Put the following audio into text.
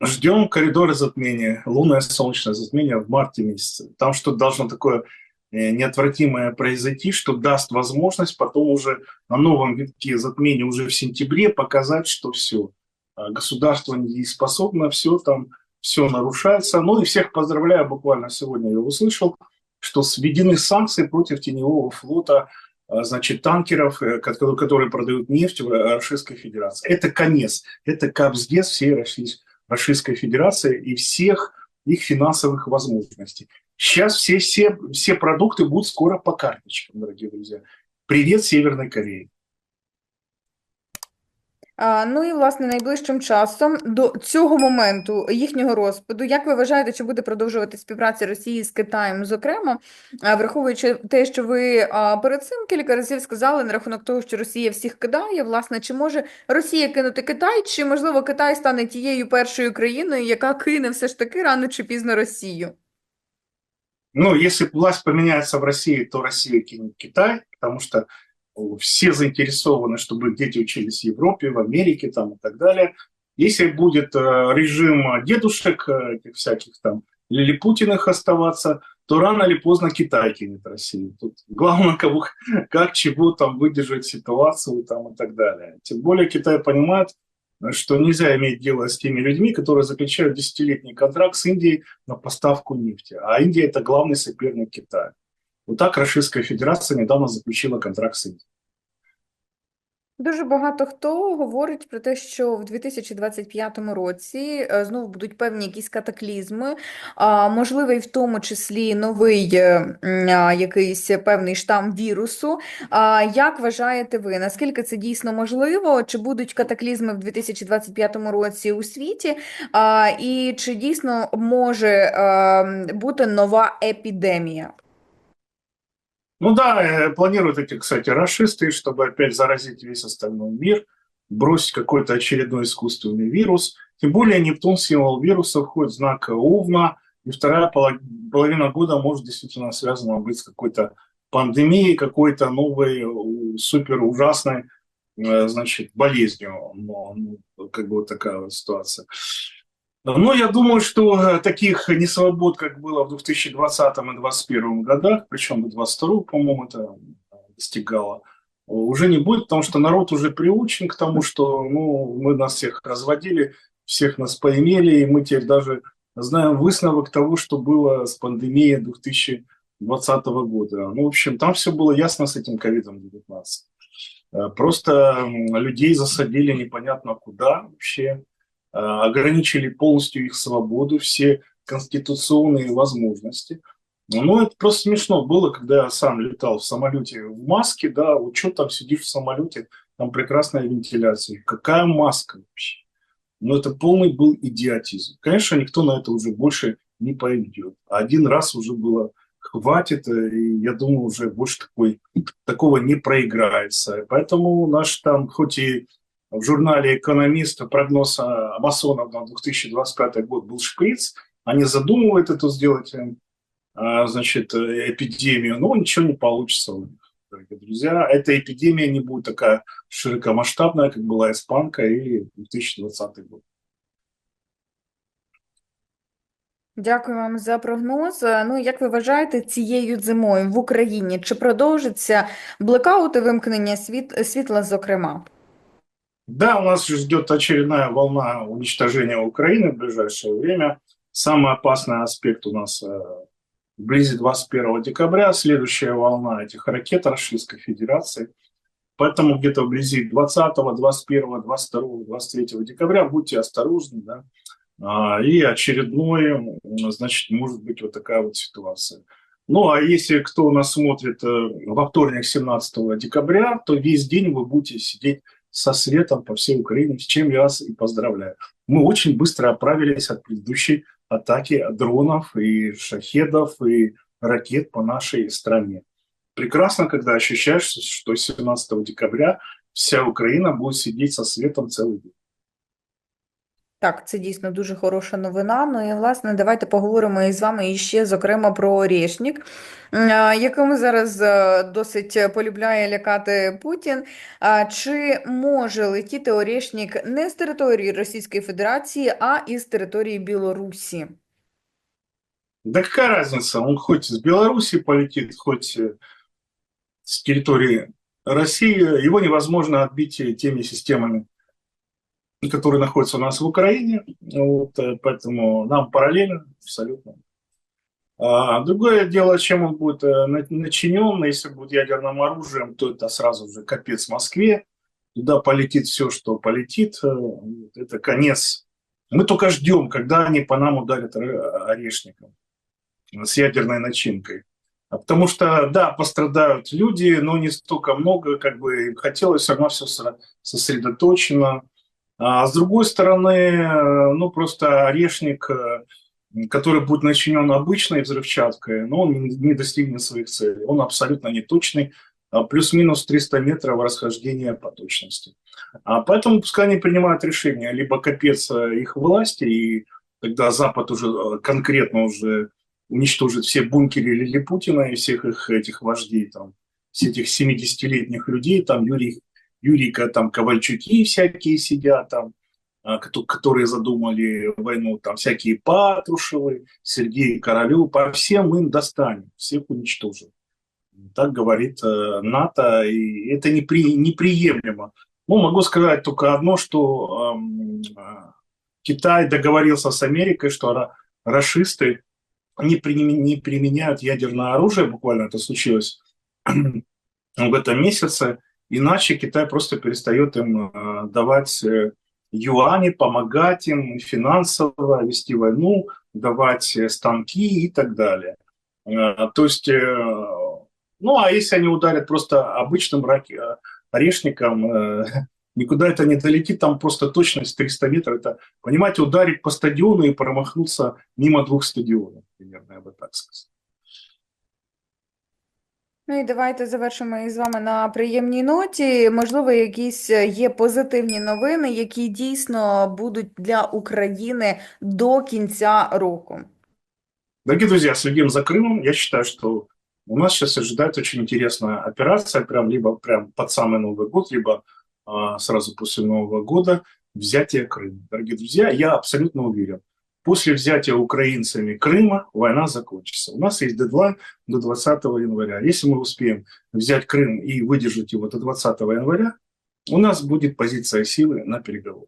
Ждем коридора затмения, лунное солнечное затмение в марте месяце. Там что-то должно такое э, неотвратимое произойти, что даст возможность потом уже на новом витке затмения уже в сентябре показать, что все, а, государство не способно, все там, все нарушается. Ну и всех поздравляю, буквально сегодня я услышал, что сведены санкции против теневого флота, а, значит, танкеров, э, которые продают нефть в Российской Федерации. Это конец, это капсдес всей Российской Российской Федерации и всех их финансовых возможностей. Сейчас все, все, все продукты будут скоро по карточкам, дорогие друзья. Привет Северной Корее. Ну і власне найближчим часом до цього моменту їхнього розпаду, як ви вважаєте, чи буде продовжувати співпраця Росії з Китаєм, зокрема, враховуючи те, що ви перед цим кілька разів сказали на рахунок того, що Росія всіх кидає, власне, чи може Росія кинути Китай, чи можливо Китай стане тією першою країною, яка кине все ж таки рано чи пізно Росію? Ну, если власть поменяется в России, то Россия кинет Китай, потому что все заинтересованы, чтобы дети учились в Европе, в Америке там, и так далее. Если будет э, режим дедушек, э, этих всяких там, Лилипутиных оставаться, то рано или поздно Китай кинет Россию. Тут главное, кого, как, чего там выдержать ситуацию там, и так далее. Тем более Китай понимает, что нельзя иметь дело с теми людьми, которые заключают десятилетний контракт с Индией на поставку нефти. А Индия – это главный соперник Китая. Вот так Российская Федерация недавно заключила контракт з Індією. Дуже багато хто говорить про те, що в 2025 році е, знову будуть певні якісь катаклізми, можливий в тому числі новий е, якийсь певний штам вірусу. Як вважаєте ви, наскільки це дійсно можливо? Чи будуть катаклізми в 2025 році у світі? І чи дійсно може ем, бути нова епідемія? Ну да, э, планируют эти, кстати, расисты, чтобы опять заразить весь остальной мир, бросить какой-то очередной искусственный вирус. Тем более Нептун, символ вируса, входит в знак Овна, и вторая половина года может действительно связана быть с какой-то пандемией, какой-то новой, супер ужасной, э, значит, болезнью. Ну, как бы вот такая вот ситуация. Но я думаю, что э, таких несвобод, как было в 2020 и 2021 годах, причем в 2022, по-моему, это достигало, уже не будет, потому что народ уже приучен к тому, что ну, мы нас всех разводили, всех нас поимели, и мы теперь даже знаем высновок того, что было с пандемией 2020 года. Ну, в общем, там все было ясно с этим ковидом-19. Э, просто людей засадили непонятно куда вообще. Э, ограничили полностью их свободу, все конституционные возможности. Ну, это просто смешно было, когда я сам летал в самолете в маске, да, вот что там сидишь в самолете, там прекрасная вентиляция. Какая маска вообще? Ну, это полный был идиотизм. Конечно, никто на это уже больше не пойдет. Один раз уже было хватит, э, и я думаю, уже больше такой, такого не проиграется. Поэтому наш там, хоть и в журнале «Экономист» прогноз масонов на 2025 год был шприц. Они задумывают это сделать, э, значит, эпидемию, но ничего не получится у них, дорогие друзья. Эта эпидемия не будет такая широкомасштабная, как была испанка или 2020 год. Дякую вам за прогноз. Ну, як ви вважаєте, цією зимою в Україні чи продовжиться блекаути вимкнення світ, світла, зокрема? Да, у нас ждет очередная волна уничтожения Украины в ближайшее время. Самый опасный аспект у нас э, вблизи 21 декабря. Следующая волна этих ракет Российской Федерации. Поэтому где-то вблизи 20, 21, 22, 23 декабря будьте осторожны. Да? А, и очередной, значит, может быть вот такая вот ситуация. Ну, а если кто нас смотрит э, во вторник 17 декабря, то весь день вы будете сидеть со светом по всей Украине, с чем я вас и поздравляю. Мы очень быстро оправились от предыдущей атаки дронов и шахедов и ракет по нашей стране. Прекрасно, когда ощущаешь, что 17 декабря вся Украина будет сидеть со светом целый день. Так, це дійсно дуже хороша новина. Ну і власне, давайте поговоримо із вами іще, зокрема, про Орєшнік, якими зараз е, досить полюбляє лякати Путін. Чи може летіти Орєшнік не з території Російської Федерації, а із території Білорусі? Да какая разница? Он хоть с Беларуси полетит, хоть с территории России. Его невозможно отбить теми системами которые находятся у нас в Украине. Вот, э, поэтому нам параллельно абсолютно. А другое дело, чем он будет э, начинен, если будет ядерным оружием, то это сразу же капец Москве. Туда полетит все, что полетит. Э, это конец. Мы только ждем, когда они по нам ударят орешником с ядерной начинкой. А потому что, да, пострадают люди, но не столько много, как бы хотелось, все равно все сосредоточено. А с другой стороны, э, ну просто орешник, э, который будет начинен обычной взрывчаткой, но он не достигнет своих целей. Он абсолютно неточный, а плюс-минус 300 метров расхождения по точности. А поэтому пускай они принимают решение, либо капец э, их власти, и тогда Запад уже конкретно уже уничтожит все бункеры Лилипутина и всех их этих вождей, там, всех этих 70-летних людей, там Юрий Юрика, там Ковальчуки всякие сидят там, а, которые задумали войну, там всякие Патрушевы, Сергей Королев, по всем им достанем, всех уничтожим. Так говорит э, НАТО, и это непри, неприемлемо. Ну, могу сказать только одно, что э, Китай договорился с Америкой, что расисты не, не применяют ядерное оружие, буквально это случилось в этом месяце, Иначе Китай просто перестает им э, давать э, юани, помогать им финансово вести войну, давать э, станки и так далее. То есть, ну а если они ударят просто обычным орешником, никуда это не долетит, там просто точность 300 метров. Это, понимаете, ударить по стадиону и промахнуться мимо двух стадионов, примерно, я бы так сказал. Ну і давайте завершимо із вами на приємній ноті. Можливо, якісь е, є позитивні новини, які дійсно будуть для України до кінця року. Дорогие друзья, следим за Крымом. Я считаю, что у нас сейчас ожидает очень интересная операция, прям либо прям под самый Новый год, либо а, сразу после Нового года взятие Крыма. Дорогие друзья, я абсолютно уверен, После взятия украинцами Крыма война закончится. У нас есть дедлайн до 20 января. Если мы успеем взять Крым и выдержать его до 20 января, у нас будет позиция силы на переговоры.